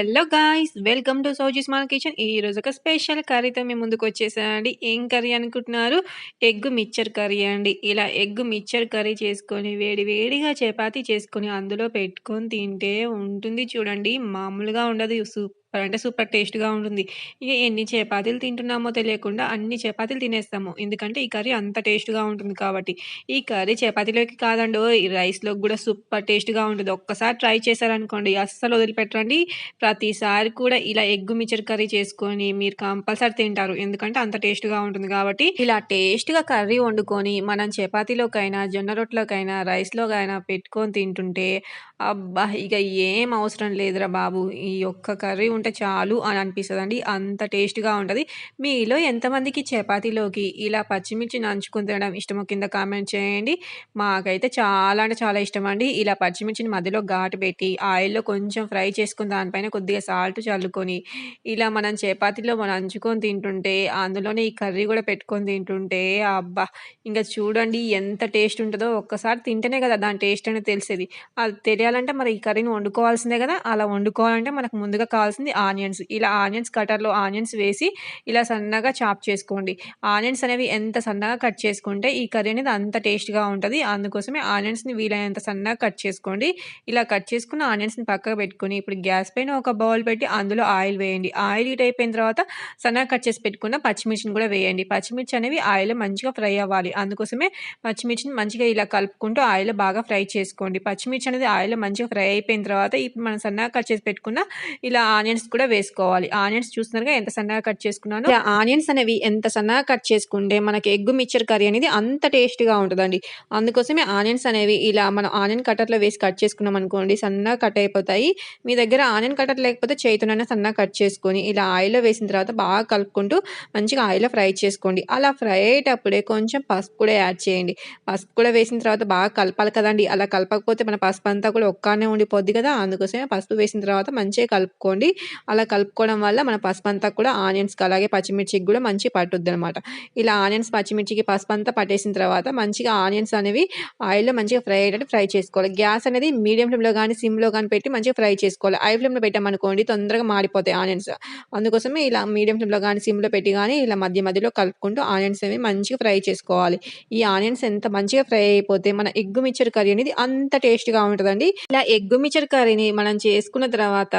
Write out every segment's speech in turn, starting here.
Hello guys welcome to Sowji small kitchen. ఈరోజు ఒక special కర్రీతో మేము ముందుకు వచ్చేసానండి. ఏం కర్రీ అనుకుంటున్నారు? ఎగ్ మిక్చర్ కర్రీ అండి. ఇలా ఎగ్ మిక్చర్ కర్రీ చేసుకొని వేడి వేడిగా చపాతీ చేసుకొని అందులో పెట్టుకొని తింటే ఉంటుంది చూడండి. మామూలుగా ఉండదు సూప్ సూపర్ అంటే సూపర్ టేస్ట్‌గా ఉంటుంది. ఇక ఎన్ని చపాతీలు తింటున్నామో తెలియకుండా అన్ని చపాతీలు తినేస్తాము. ఎందుకంటే ఈ కర్రీ అంత టేస్ట్‌గా ఉంటుంది కాబట్టి. ఈ కర్రీ చపాతీలోకి కాదండోయ్ రైస్‌లోకి కూడా సూపర్ టేస్ట్‌గా ఉంటుంది. ఒక్కసారి ట్రై చేశారనుకోండి అస్సలు వదిలిపెట్టరండి. ప్రతిసారి కూడా ఇలా ఎగ్ మిక్చర్ కర్రీ చేసుకొని మీరు కంపల్సరీ తింటారు. ఎందుకంటే అంత టేస్ట్‌గా ఉంటుంది కాబట్టి. ఇలా టేస్ట్‌గా కర్రీ వండుకొని మనం చపాతీలోకైనా, జొన్న రొట్టెలోకైనా, రైస్‌లోకైనా పెట్టుకొని తింటుంటే అబ్బా! ఇక ఏం అవసరం లేదురా బాబు! ఈ ఒక్క కర్రీ ఉంటే చాలు అని అనిపిస్తుంది అండి అంత టేస్ట్‌గా ఉంటుంది మీలో ఎంతమందికి చపాతీలోకి ఇలా పచ్చిమిర్చి నంచుకుని తినడం ఇష్టమో కింద కామెంట్ చేయండి. మాకైతే చాలా అంటే చాలా ఇష్టం అండి ఇలా పచ్చిమిర్చిని మధ్యలో ఘాటు పెట్టి ఆయిల్‌లో కొంచెం ఫ్రై చేసుకుని దానిపైన కొద్దిగా సాల్ట్ చల్లుకొని ఇలా మనం చపాతీలో మనం నంచుకొని తింటుంటే అందులోనే ఈ కర్రీ కూడా పెట్టుకొని తింటుంటే అబ్బా! ఇంకా చూడండి ఎంత టేస్ట్ ఉంటుందో ఒక్కసారి తింటేనే కదా దాని టేస్ట్ అనేది తెలిసేది. అది తెలియాలంటే మరి ఈ కర్రీని వండుకోవాల్సిందే కదా! అలా వండుకోవాలంటే మనకు ముందుగా కావాల్సింది ఆనియన్స్. ఇలా ఆనియన్స్ కటర్‌లో ఆనియన్స్ వేసి ఇలా సన్నగా చాప్ చేసుకోండి. ఆనియన్స్ అనేవి ఎంత సన్నగా కట్ చేసుకుంటే ఈ కర్రీ అనేది అంత టేస్ట్‌గా ఉంటుంది అందుకోసమే ఆనియన్స్‌ని వీలైనంత సన్నగా కట్ చేసుకోండి. ఇలా కట్ చేసుకున్న ఆనియన్స్‌ని పక్కకు పెట్టుకుని ఇప్పుడు గ్యాస్ పైన ఒక బౌల్ పెట్టి అందులో ఆయిల్ వేయండి. ఆయిల్ హీట్ అయిపోయిన తర్వాత సన్నగా కట్ చేసి పెట్టుకున్న పచ్చిమిర్చిని కూడా వేయండి. పచ్చిమిర్చి అనేవి ఆయిల్‌లో మంచిగా ఫ్రై అవ్వాలి. అందుకోసమే పచ్చిమిర్చిని మంచిగా ఇలా కలుపుకుంటూ ఆయిల్ బాగా ఫ్రై చేసుకోండి. పచ్చిమిర్చి అనేది ఆయిల్ మంచిగా ఫ్రై అయిపోయిన తర్వాత ఇప్పుడు మనం సన్నగా కట్ చేసి పెట్టుకున్న ఇలా ఆనియన్స్ కూడా వేసుకోవాలి. ఆనియన్స్ చూస్తున్నారుగా ఎంత సన్నగా కట్ చేసుకున్నాను ఆనియన్స్ అనేవి ఎంత సన్నగా కట్ చేసుకుంటే మనకి ఎగ్ మిక్చర్ కర్రీ అనేది అంత టేస్ట్‌గా ఉంటుందండి అందుకోసమే ఆనియన్స్ అనేవి ఇలా మనం ఆనియన్ కట్టర్లో వేసి కట్ చేసుకున్నాం అనుకోండి సన్నగా కట్ అయిపోతాయి. మీ దగ్గర ఆనియన్ కట్టర్ లేకపోతే చేతితోనైనా సన్నగా కట్ చేసుకొని ఇలా ఆయిల్‌లో వేసిన తర్వాత బాగా కలుపుకుంటూ మంచిగా ఆయిల్‌లో ఫ్రై చేసుకోండి. అలా ఫ్రై అయ్యేటప్పుడే కొంచెం పసుపు కూడా యాడ్ చేయండి. పసుపు కూడా వేసిన తర్వాత బాగా కలపాలి కదండి అలా కలపకపోతే మన పసుపు అంతా కూడా ఒక్కానే ఉండిపోద్ది కదా! అందుకోసమే పసుపు వేసిన తర్వాత మంచిగా కలుపుకోండి. అలా కలుపుకోవడం వల్ల మన పసుపు అంతా కూడా ఆనియన్స్‌కి అలాగే పచ్చిమిర్చికి కూడా మంచిగా పట్టుద్దనమాట. ఇలా ఆనియన్స్, పచ్చిమిర్చికి పసుపు అంతా పట్టేసిన తర్వాత మంచిగా ఆనియన్స్ అనేవి ఆయిల్‌లో మంచిగా ఫ్రై అయ్యేటట్టు ఫ్రై చేసుకోవాలి. గ్యాస్ అనేది మీడియం ఫ్లేమ్‌లో కానీ సిమ్‌లో కానీ పెట్టి మంచిగా ఫ్రై చేసుకోవాలి. హై ఫ్లేమ్‌లో పెట్టామనుకోండి తొందరగా మాడిపోతాయి ఆనియన్స్. అందుకోసమే ఇలా మీడియం ఫ్లేమ్‌లో కానీ సిమ్‌లో పెట్టి కానీ ఇలా మధ్య మధ్యలో కలుపుకుంటూ ఆనియన్స్ అనేవి మంచిగా ఫ్రై చేసుకోవాలి. ఈ ఆనియన్స్ ఎంత మంచిగా ఫ్రై అయిపోతే మన ఎగ్ మిక్చర్ కర్రీ అనేది అంత టేస్ట్‌గా ఉంటుందండి ఇలా ఎగ్ మిక్చర్ కర్రీని మనం చేసుకున్న తర్వాత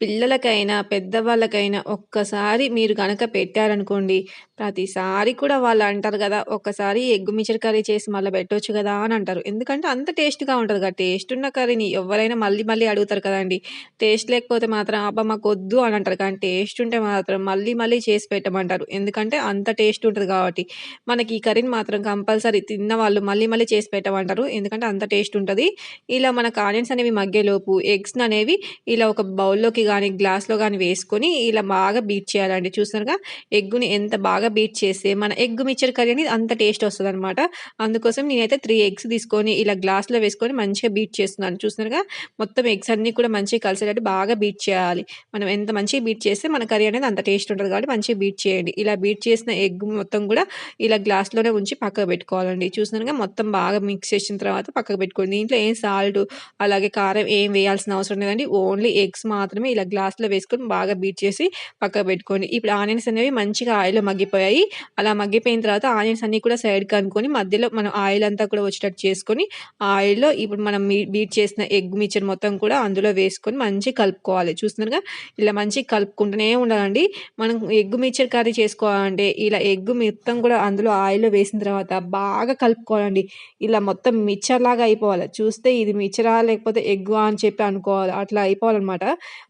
పిల్లలకైనా, పెద్దవాళ్ళకైనా ఒక్కసారి మీరు కనుక పెట్టారనుకోండి ప్రతిసారి కూడా వాళ్ళు అంటారు కదా! ఒక్కసారి ఎగ్ మిక్చర్ కర్రీ చేసి మళ్ళా పెట్టొచ్చు కదా! అని అంటారు. ఎందుకంటే అంత టేస్ట్‌గా ఉంటుంది కదా! టేస్ట్ ఉన్న కర్రీని ఎవ్వరైనా మళ్ళీ మళ్ళీ అడుగుతారు కదండీ! టేస్ట్ లేకపోతే మాత్రం అబ్బా! మాకొద్దు అని అంటారు. కానీ టేస్ట్ ఉంటే మాత్రం మళ్ళీ మళ్ళీ చేసి పెట్టమంటారు. ఎందుకంటే అంత టేస్ట్ ఉంటది కాబట్టి. మనకి ఈ కర్రీని మాత్రం కంపల్సరీ తిన్నవాళ్ళు మళ్ళీ మళ్ళీ చేసి పెట్టమంటారు. ఎందుకంటే అంత టేస్ట్ ఉంటది. ఇలా మనకు ఆనియన్స్ అనేవి మగ్గేలోపు ఎగ్స్‌ని అనేవి ఇలా ఒక బౌల్‌లోకి గానీ, గ్లాస్‌లో గానీ వేసుకొని ఇలా బాగా బీట్ చేయాలండి. చూస్తున్నారుగా ఎగ్గుని ఎంత బాగా బీట్ చేస్తే మన ఎగ్ మిక్చర్ కర్రీ అనేది అంత టేస్ట్ వస్తదనమాట. అందుకోసం నేనైతే త్రీ ఎగ్స్ తీసుకొని ఇలా గ్లాస్‌లో వేసుకొని మంచిగా బీట్ చేస్తున్నాను. చూస్తున్నారుగా మొత్తం ఎగ్స్ అన్నీ కూడా మంచిగా కలిసేటట్టు బాగా బీట్ చేయాలి. మనం ఎంత మంచిగా బీట్ చేస్తే మన కర్రీ అనేది అంత టేస్ట్ ఉంటుంది కాబట్టి మంచిగా బీట్ చేయండి. ఇలా బీట్ చేసిన ఎగ్ మొత్తం కూడా ఇలా గ్లాస్‌లోనే ఉంచి పక్కకు పెట్టుకోవాలండి. చూస్తున్నారుగా మొత్తం బాగా మిక్స్ చేసిన తర్వాత పక్కకు పెట్టుకోండి. దీంట్లో ఏం సాల్ట్ అలాగే కారం ఏం వేయాల్సిన అవసరం లేదండి. ఓన్లీ ఎగ్స్ మాత్రమే ఇలా గ్లాస్‌లో వేసుకొని బాగా బీట్ చేసి పక్కకు పెట్టుకోండి. ఇప్పుడు ఆనియన్స్ అనేవి మంచిగా ఆయిల్‌లో మగ్గిపోయాయి. అలా మగ్గిపోయిన తర్వాత ఆనియన్స్ అన్నీ కూడా సైడ్‌కి అనుకొని మధ్యలో మనం ఆయిల్ అంతా కూడా వచ్చేటట్టు చేసుకొని ఆయిల్‌లో ఇప్పుడు మనం బీట్ చేసిన ఎగ్ మిక్చర్ మొత్తం కూడా అందులో వేసుకొని మంచిగా కలుపుకోవాలి. చూస్తున్నారుగా ఇలా మంచిగా కలుపుకుంటూనే ఉండాలండి. మనం ఎగ్ మిక్చర్ కర్రీ చేసుకోవాలంటే ఇలా ఎగ్ మొత్తం కూడా అందులో ఆయిల్‌లో వేసిన తర్వాత బాగా కలుపుకోవాలండి. ఇలా మొత్తం మిక్చర్ లాగా అయిపోవాలి. చూస్తే ఇది మిక్చరా లేకపోతే ఎగ్ అని చెప్పి అనుకోవాలి. అట్లా అయిపోవాలనమాట.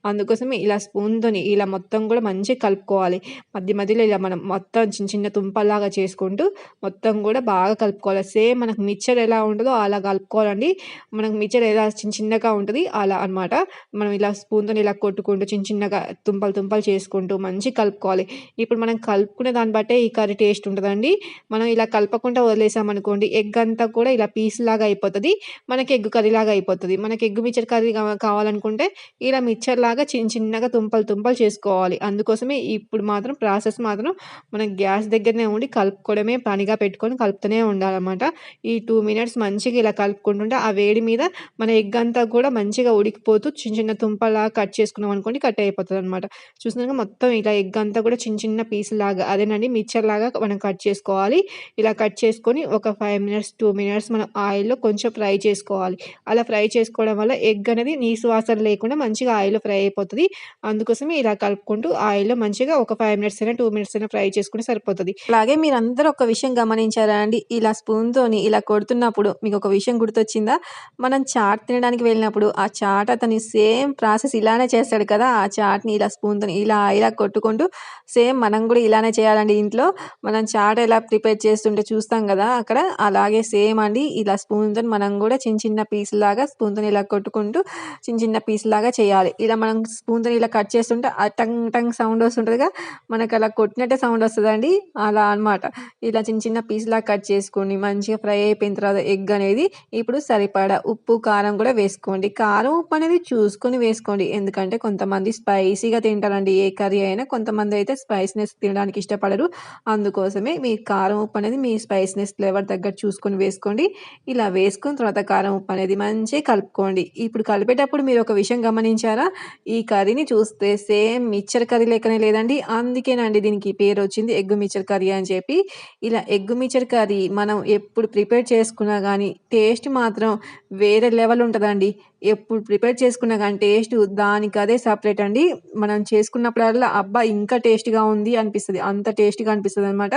అందుకోసమే ఇలా స్పూన్‌తోని ఇలా మొత్తం కూడా మంచిగా కలుపుకోవాలి. మధ్య మధ్యలో ఇలా మనం మొత్తం మొత్తం చిన్న చిన్న తుంపల్లాగా చేసుకుంటూ మొత్తం కూడా బాగా కలుపుకోవాలి. సేమ్ మనకు మిక్చర్ ఎలా ఉంటుందో అలా కలుపుకోవాలండి. మనకు మిక్చర్ ఎలా చిన్న చిన్నగా ఉంటుంది అలా అనమాట. మనం ఇలా స్పూన్‌తోని ఇలా కొట్టుకుంటూ చిన్న చిన్నగా తుంపలు తుంపలు చేసుకుంటూ మంచిగా కలుపుకోవాలి. ఇప్పుడు మనం కలుపుకునే దాన్ని బట్టే ఈ కర్రీ టేస్ట్ ఉంటుందండి మనం ఇలా కలపకుండా వదిలేసామనుకోండి ఎగ్ అంతా కూడా ఇలా పీస్‌లాగా అయిపోతుంది మనకి ఎగ్ కర్రీలాగా అయిపోతుంది మనకి ఎగ్ మిక్చర్ కర్రీ కావాలనుకుంటే ఇలా మిక్చర్‌లాగా చిన్న చిన్నగా తుంపలు తుంపలు చేసుకోవాలి అందుకోసమే ఇప్పుడు మాత్రం ప్రాసెస్ మాత్రం మనం గ్యాస్ దగ్గరనే ఉండి కలుపుకోవడమే పనిగా పెట్టుకొని కలుపుతూనే ఉండాలన్నమాట. ఈ టూ మినిట్స్ మంచిగా ఇలా కలుపుకుంటుంటే ఆ వేడి మీద మన ఎగ్ అంతా కూడా మంచిగా ఉడికిపోతూ చిన్న చిన్న తుంపలా కట్ చేసుకున్నాం అనుకోండి కట్ అయిపోతుంది అనమాట చూసినాక మొత్తం ఇలా ఎగ్ అంతా కూడా చిన్న చిన్న పీస్ లాగా అదేనండి మిక్చర్ లాగా మనం కట్ చేసుకోవాలి. ఇలా కట్ చేసుకొని ఒక ఫైవ్ మినిట్స్ టూ మినిట్స్ మనం ఆయిల్లో కొంచెం ఫ్రై చేసుకోవాలి. అలా ఫ్రై చేసుకోవడం వల్ల ఎగ్ అనేది నీసు వాసన లేకుండా మంచిగా ఆయిల్లో ఫ్రై అయిపోతుంది. అందుకోసమే ఇలా కలుపుకుంటూ ఆయిల్లో మంచిగా ఒక ఫైవ్ మినిట్స్ అయినా టూ మినిట్స్ అయినా ఫ్రై చేసుకుంటే సరిపోతుంది. అలాగే మీరందరూ ఒక విషయం గమనించారా అండి? ఇలా స్పూన్తోని ఇలా కొడుతున్నప్పుడు మీకు ఒక విషయం గుర్తొచ్చిందా? మనం చాట్ తినడానికి వెళ్ళినప్పుడు ఆ చాట్ అతని సేమ్ ప్రాసెస్ ఇలానే చేస్తాడు కదా ఆ చాట్ని ఇలా స్పూన్తో ఇలా ఇలా కొట్టుకుంటూ సేమ్ మనం కూడా ఇలానే చేయాలండి ఇంట్లో. మనం చాట్ ఎలా ప్రిపేర్ చేస్తుంటే చూస్తాం కదా అక్కడ. అలాగే సేమ్ అండి ఇలా స్పూన్తో మనం కూడా చిన్న చిన్న పీస్ లాగా స్పూన్తో ఇలా కొట్టుకుంటూ చిన్న చిన్న పీస్ లాగా చేయాలి. ఇలా మనం స్పూన్తో ఇలా కట్ చేస్తుంటే ఆ టంగ్ టంగ్ సౌండ్ వస్తుంటుందిగా. మనకు అలా కొట్టినట్టే సౌండ్ వస్తుంది. వస్తుందండి. అలా అనమాట ఇలా చిన్న చిన్న పీస్లా కట్ చేసుకొని మంచిగా ఫ్రై అయిపోయిన తర్వాత ఎగ్ అనేది ఇప్పుడు సరిపడా ఉప్పు కారం కూడా వేసుకోండి. కారం ఉప్పు అనేది చూసుకొని వేసుకోండి. ఎందుకంటే కొంతమంది స్పైసీగా తింటారండి. ఏ కర్రీ అయినా కొంతమంది అయితే స్పైసీనెస్ తినడానికి ఇష్టపడరు. అందుకోసమే మీ కారం ఉప్పు అనేది మీ స్పైసీనెస్ ఫ్లేవర్ దగ్గర చూసుకొని వేసుకోండి. ఇలా వేసుకున్న తర్వాత కారం ఉప్పు అనేది మంచిగా కలుపుకోండి. ఇప్పుడు కలిపేటప్పుడు మీరు ఒక విషయం గమనించారా? ఈ కర్రీని చూస్తే సేమ్ మిక్చర్ కర్రీ లెక్కనే లేదండి. అందుకేనండి దీనికి పేరు వచ్చింది ఎగ్ మిచర్ కర్రీ అని చెప్పి ఇలా ఎగ్ మిచర్ కర్రీ మనం ఎప్పుడు ప్రిపేర్ చేసుకున్నా కానీ టేస్ట్ మాత్రం వేరే లెవెల్ ఉంటుందండి. ఎప్పుడు ప్రిపేర్ చేసుకున్నా కానీ టేస్ట్ దానికి అదే సపరేట్ అండి. మనం చేసుకున్నప్పుడల్లా అబ్బా ఇంకా టేస్ట్గా ఉంది అనిపిస్తుంది. అంత టేస్ట్గా అనిపిస్తుంది అనమాట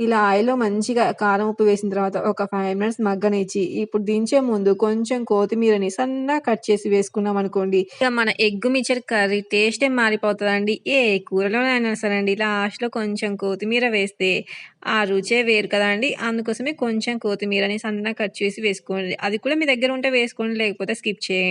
ఇలా ఆయిల్లో మంచిగా కారం ఉప్పు వేసిన తర్వాత ఒక ఫైవ్ మినిట్స్ మగ్గనిచ్చి ఇప్పుడు దించే ముందు కొంచెం కొత్తిమీరని సన్నగా కట్ చేసి వేసుకున్నాం అనుకోండి. ఇక మన ఎగ్ మిచర్ కర్రీ టేస్టే మారిపోతుందండి. ఏ కూరలోనైనా సరే అండి లాస్ట్లో కొంచెం కొత్తిమీర వేస్తే ఆ రుచే వేరు కదండి. అందుకోసమే కొంచెం కొత్తిమీరని సన్నగా కట్ చేసి వేసుకోండి. అది కూడా మీ దగ్గర ఉంటే వేసుకోండి. లేకపోతే స్కిప్ చేయండి.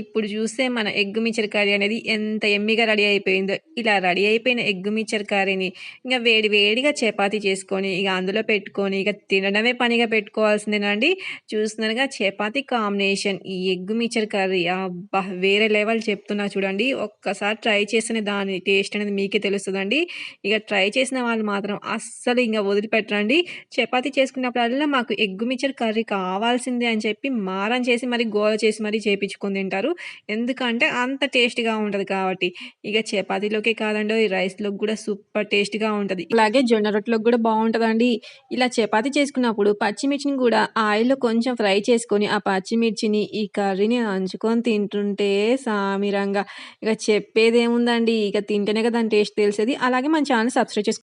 ఇప్పుడు చూస్తే మన ఎగ్ మిక్చర్ కర్రీ అనేది ఎంత ఎమ్మిగా రెడీ అయిపోయిందో ఇలా రెడీ అయిపోయిన ఎగ్ మిక్చర్ కర్రీని ఇంకా వేడి వేడిగా చపాతీ చేసుకొని ఇక అందులో పెట్టుకొని ఇక తినడమే పనిగా పెట్టుకోవాల్సిందేనండి. చూస్తున్నారుగా చపాతీ కాంబినేషన్ ఈ ఎగ్ మిక్చర్ కర్రీ. అబ్బా వేరే లెవెల్ చెప్తున్నా చూడండి. ఒక్కసారి ట్రై చేసిన దాని టేస్ట్ అనేది మీకే తెలుస్తుందండి. ఇక ట్రై చేసిన వాళ్ళు మాత్రం అస్సలు ఇంకా వదిలిపెట్టరండి. చపాతీ చేసుకున్నప్పుడల్లా మాకు ఎగ్ మిక్చర్ కర్రీ కావాల్సిందే అని చెప్పి మారం చేసి మరి గోల చేసి మరి చేపించుకొని తింటారు. ఎందుకంటే అంత టేస్ట్గా ఉంటుంది కాబట్టి. ఇక చపాతీలోకే కాదండి ఈ రైస్లోకి కూడా సూపర్ టేస్ట్గా ఉంటుంది. అలాగే జొన్న రొట్టెలోకి కూడా బాగుంటుందండి. ఇలా చపాతీ చేసుకున్నప్పుడు పచ్చిమిర్చిని కూడా ఆయిల్లో కొంచెం ఫ్రై చేసుకొని ఆ పచ్చిమిర్చిని ఈ కర్రీని నంచుకొని తింటుంటే సామిరంగా. ఇక చెప్పేదేముందండి? ఇక తింటేనే కదా దాని టేస్ట్ తెలిసేది. అలాగే మన ఛానల్ సబ్స్క్రైబ్ చేసుకో